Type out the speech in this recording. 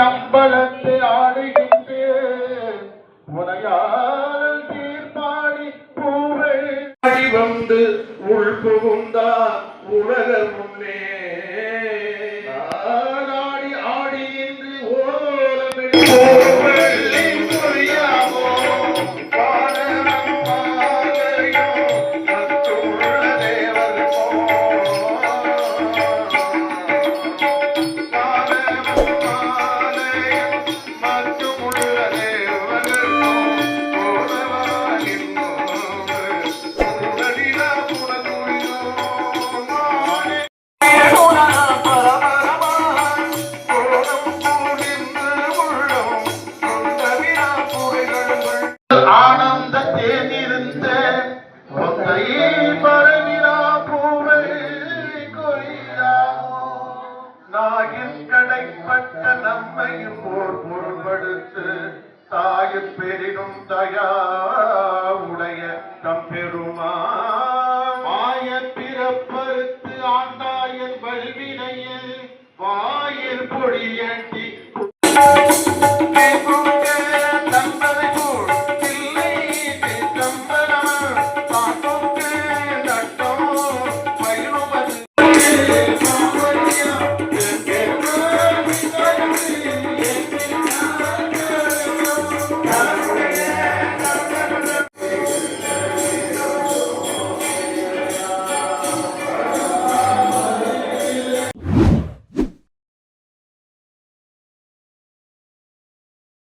அம்பலத்தை ஆடுகின்றே உனையா வந்து உள் புகுந்தார். உலக முன்னே நாயின் கடைப்பட்ட நம்மையும் போர் பொருள்படுத்து தாயின் பெரினும் தயா உடைய தம்பெருமா மாய பிறப்பறுத்து ஆண்டாயின் வல்வினையில் வாயில் பொடியட்டி